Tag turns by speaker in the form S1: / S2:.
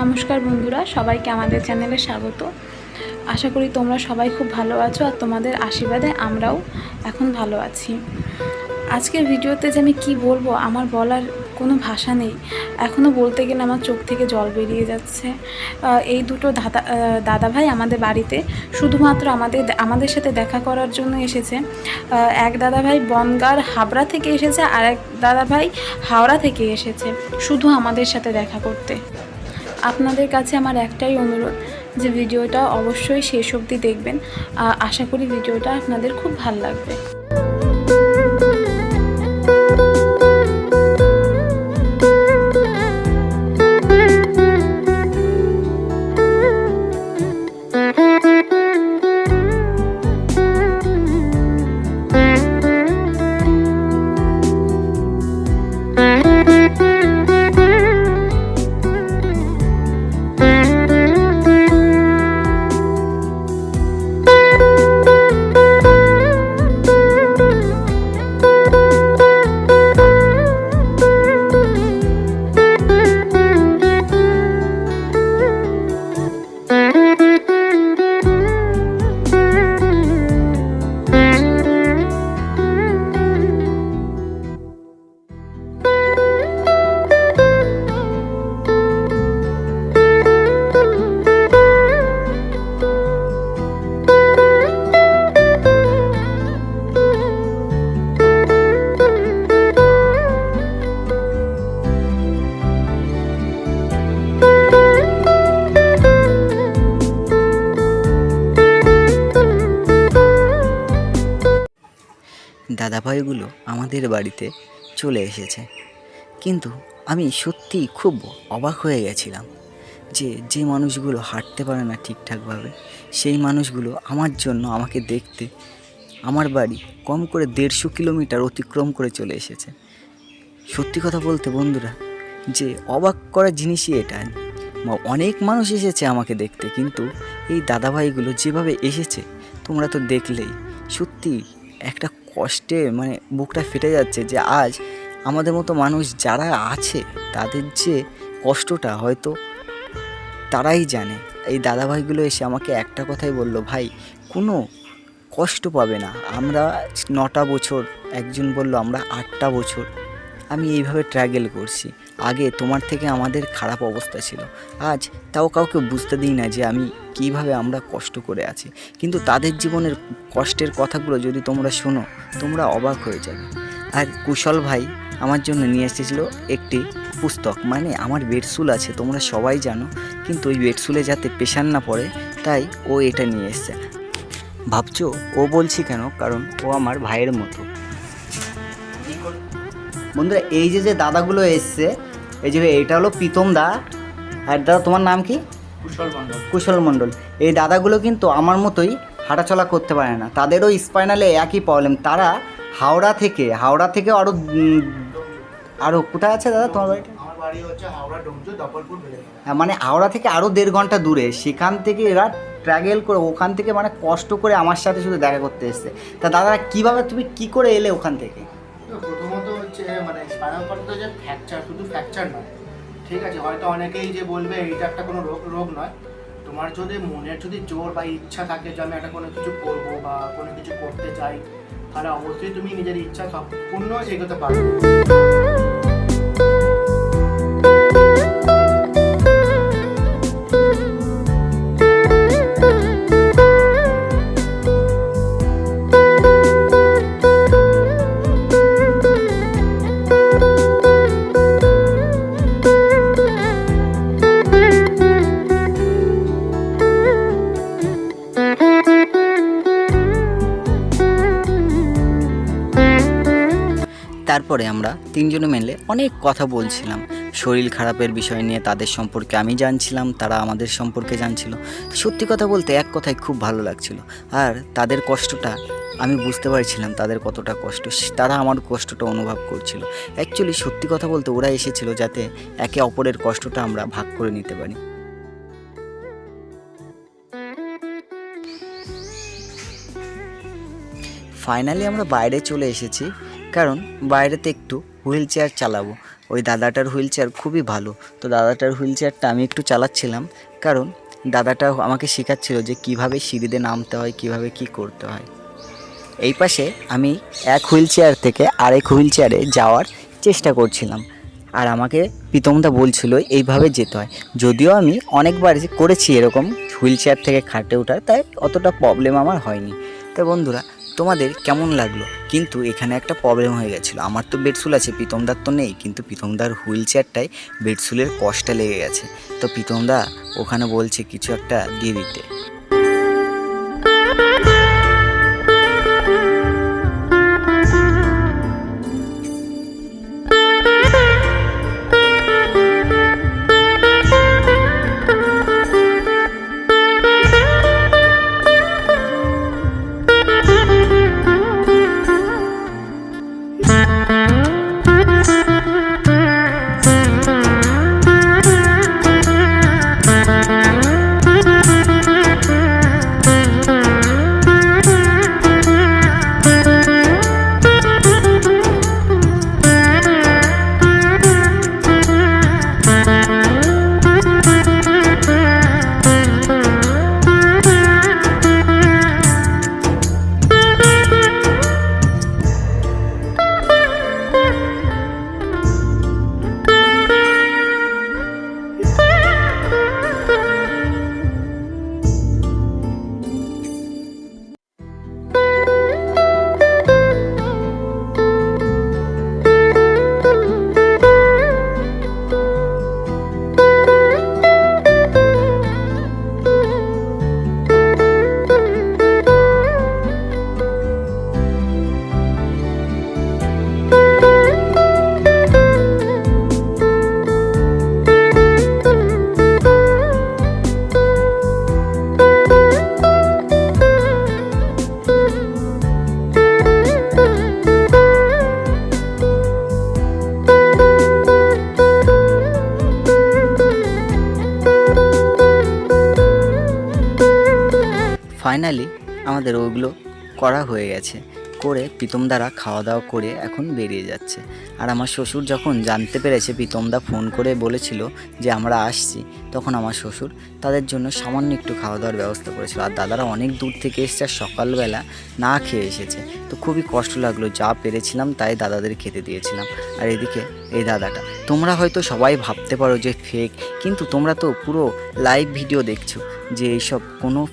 S1: নমস্কার বন্ধুরা, সবাইকে আমাদের চ্যানেলে স্বাগত। আশা করি তোমরা সবাই খুব ভালো আছো আর তোমাদের আশীর্বাদে আমরাও এখন ভালো আছি। আজকের ভিডিওতে যে আমি কী বলব, আমার বলার কোনো ভাষা নেই। এখনও বলতে গেলে আমার চোখ থেকে জল বেরিয়ে যাচ্ছে। এই দুটো দাদা দাদাভাই আমাদের বাড়িতে শুধুমাত্র আমাদের আমাদের সাথে দেখা করার জন্য এসেছে। এক দাদাভাই বনগার হাবড়া থেকে এসেছে আর এক দাদাভাই হাওড়া থেকে এসেছে, শুধু আমাদের সাথে দেখা করতে। আপনাদের কাছে আমার একটাই অনুরোধ যে ভিডিওটা অবশ্যই শেষ অবধি দেখবেন। আশা করি ভিডিওটা আপনাদের খুব ভালো লাগবে।
S2: দাদাভাইগুলো আমাদের বাড়িতে চলে এসেছে। কিন্তু আমি সত্যি খুব অবাক হয়ে গেছিলাম যে যে মানুষগুলো হাঁটতে পারে না ঠিকঠাকভাবে, সেই মানুষগুলো আমার জন্য আমাকে দেখতে আমার বাড়ি কম করে দেড়শো কিলোমিটার অতিক্রম করে চলে এসেছে। সত্যি কথা বলতে বন্ধুরা, যে অবাক করা জিনিসই এটা। অনেক মানুষ এসেছে আমাকে দেখতে, কিন্তু এই দাদাভাইগুলো যেভাবে এসেছে, তোমরা তো দেখলেই সত্যি একটা কষ্টে মানে বুকটা ফেটে যাচ্ছে যে আজ আমাদের মতো মানুষ যারা আছে, তাদের যে কষ্টটা হয়তো তারাই জানে। এই দাদাভাইগুলো এসে আমাকে একটা কথাই বলল, ভাই, কোনো কষ্ট পাবে না। আমরা নটা বছর, একজন বলল, আমরা আটটা বছর আমি এইভাবে ট্র্যাগেল করছি। আগে তোমার থেকে আমাদের খারাপ অবস্থা ছিল। আজ তাও কাউকে বুঝতে দিই না যে আমি কীভাবে আমরা কষ্ট করে আছি। কিন্তু তাদের জীবনের কষ্টের কথাগুলো যদি তোমরা শোনো, তোমরা অবাক হয়ে যাবে। আর কুশল ভাই আমার জন্য নিয়ে এসেছিল একটি পুস্তক। মানে আমার বেডসুল আছে, তোমরা সবাই জানো। কিন্তু ওই বেডসুলে যাতে পেশান না পড়ে, তাই ও এটা নিয়ে এসছে। ভাবছ ও বলছি কেন? কারণ ও আমার ভাইয়ের মতো। বন্ধুরা এই যে যে দাদাগুলো এসছে এই যে এটা হলো প্রীতম দা আর দাদা তোমার নাম কি?
S3: কুশল মণ্ডল।
S2: কুশল মণ্ডল। এই দাদাগুলো কিন্তু আমার মতোই হাঁটাচলা করতে পারে না। তাদেরও স্পাইনালে একই প্রবলেম তারা হাওড়া থেকে হাওড়া থেকে আরও আরও কোথায় আছে দাদা তোমার বাড়িটা?
S3: আমার বাড়ি হচ্ছে হাওড়া ডোমজু দপরপুর বেলেঘাটা
S2: হ্যাঁ, মানে হাওড়া থেকে আরও দেড় ঘণ্টা দূরে। সেখান থেকে এরা ট্র্যাভেল করে ওখান থেকে মানে কষ্ট করে আমার সাথে শুধু দেখা করতে এসছে। তা দাদা কীভাবে তুমি কি করে এলে ওখান থেকে?
S3: প্রথমত হচ্ছে মানে স্পাইনাল কর্ড যে ফ্র্যাকচার শুধু ফ্র্যাকচার নয়, ঠিক আছে? হয়তো অনেকেই যে বলবে, এইটা একটা কোনো রোগ রোগ নয়। তোমার যদি মনের যদি জোর বা ইচ্ছা থাকে যে, আমি একটা কোনো কিছু করব বা কোনো কিছু করতে চাই, তাহলে অবশ্যই তুমি নিজের ইচ্ছা সম্পূর্ণ এগোতে পারবে।
S2: তারপরে আমরা তিনজনে মিলে অনেক কথা বলছিলাম। শরীর খারাপের বিষয় নিয়ে তাদের সম্পর্কে আমি জানছিলাম, তারা আমাদের সম্পর্কে জানছিল। সত্যি কথা বলতে এক কথায় খুব ভালো লাগছিল। আর তাদের কষ্টটা আমি বুঝতে পারছিলাম, তাদের কতটা কষ্ট। তারা আমার কষ্টটা অনুভব করছিল। অ্যাকচুয়ালি সত্যি কথা বলতে ওরা এসেছিল যাতে একে অপরের কষ্টটা আমরা ভাগ করে নিতে পারি। ফাইনালি আমরা বাইরে চলে এসেছি। কারণ বাইরেতে একটু হুইল চেয়ার চালাবো। ওই দাদাটার হুইল চেয়ার খুবই ভালো। তো দাদাটার হুইল চেয়ারটা আমি একটু চালাচ্ছিলাম কারণ দাদাটা আমাকে শেখাচ্ছিল যে কীভাবে সিঁড়িতে নামতে হয়, কীভাবে কি করতে হয়। এই পাশে আমি এক হুইল চেয়ার থেকে আরেক হুইল চেয়ারে যাওয়ার চেষ্টা করছিলাম। আর আমাকে প্রীতমদা বলছিল, এইভাবে যেতে হয়। যদিও আমি অনেকবার করেছি এরকম হুইল চেয়ার থেকে খাটে ওঠার, তাই অতটা প্রবলেম আমার হয়নি। তো বন্ধুরা তোমাদের কেমন লাগল? কিন্তু এখানে একটা প্রবলেম হয়ে গেছিল। আমার তো বেডসুল আছে, প্রীতমদার তো নেই। কিন্তু প্রীতমদার হুইল চেয়ারটায় বেডসুলের কষ্টটা লেগে গেছে। তো প্রীতমদা, ওখানে বলছে কিছু একটা দিয়ে দিতে। ফাইনালি আমাদের ওগুলো করা হয়ে গেছে। করে প্রীতম দ্বারা খাওয়া দাওয়া করে এখন বেরিয়ে যাচ্ছে। আর আমার শ্বশুর যখন জানতে পেরেছে প্রীতমদা ফোন করে বলেছিল যে আমরা আসছি, তখন আমার শ্বশুর তাদের জন্য সামান্য একটু খাওয়া দাওয়ার ব্যবস্থা করেছিল। আর দাদারা অনেক দূর থেকে এসেছে আর সকালবেলা না খেয়ে এসেছে। তো খুবই কষ্ট লাগল, যা পেরেছিলাম তাই দাদাদের খেতে দিয়েছিলাম। আর এদিকে এই দাদাটা, তোমরা হয়তো সবাই ভাবতে পারো যে ফেক কিন্তু তোমরা তো পুরো লাইভ ভিডিও দেখছ যে এইসব কোনো